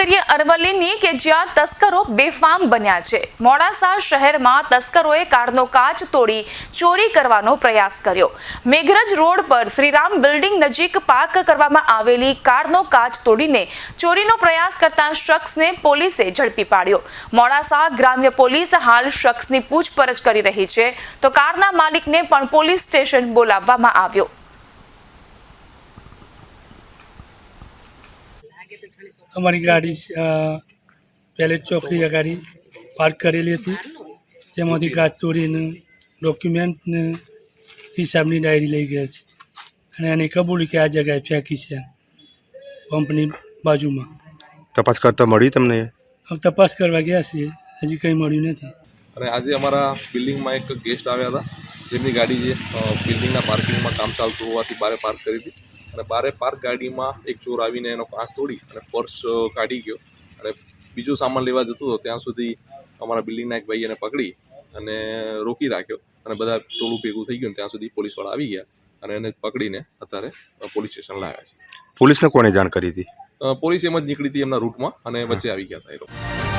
કરીએ અરવલ્લીની કે જ્યાં તસ્કરો બેફામ બન્યા છે. મોડાસા શહેરમાં તસ્કરોએ કારનો કાચ તોડી ચોરી કરવાનો પ્રયાસ કર્યો. મેઘરજ રોડ પર શ્રીરામ બિલ્ડિંગ નજીક પાર્ક કરવામાં આવેલી કારનો કાચ તોડીને ચોરીનો પ્રયાસ કરતા શખ્સને પોલીસે ઝડપી પાડ્યો. મોડાસા ગ્રામ્ય પોલીસ હાલ શખ્સની પૂછપરછ કરી રહી છે. તો કારના માલિકને પણ પોલીસ સ્ટેશન બોલાવવામાં આવ્યો. અમારી ગાડી પેલેટ ચોકડી ગાડી પાર્ક કરેલી હતી. તેમાંથી કાચ તોડીને ડોક્યુમેન્ટને હિસાબની ડાયરી લઈ ગયા છે. અને એને કબૂલ કે આ જગ્યાએ ફેંકી છે પંપની બાજુમાં. તપાસ કરતા મળી તમને? હવે તપાસ કરવા ગયા છીએ. હજી કંઈ મળ્યું નથી. અને આજે અમારા બિલ્ડિંગમાં એક ગેસ્ટ આવ્યા હતા. જેમની ગાડી જે બિલ્ડિંગના પાર્કિંગમાં કામ ચાલતું હોવાથી બારે પાર્ક કરી હતી. અને બારે પાર્ક ગાડીમાં એક ચોર આવીને એનો કાંસ તોડી અને પર્સ કાઢી ગયો. અને બીજું સામાન લેવા જતો હતો ત્યાં સુધી અમારા બિલ્ડિંગના એક ભાઈ એને પકડી અને રોકી રાખ્યો. અને બધા ટોળું ભેગું થઈ ગયું ત્યાં સુધી પોલીસવાળા આવી ગયા અને એને પકડીને અત્યારે પોલીસ સ્ટેશન લાવ્યા છે. પોલીસને કોને જાણ કરી હતી? પોલીસ એમ જ નીકળી હતી એમના રૂટમાં અને વચ્ચે આવી ગયા હતા એ લોકો.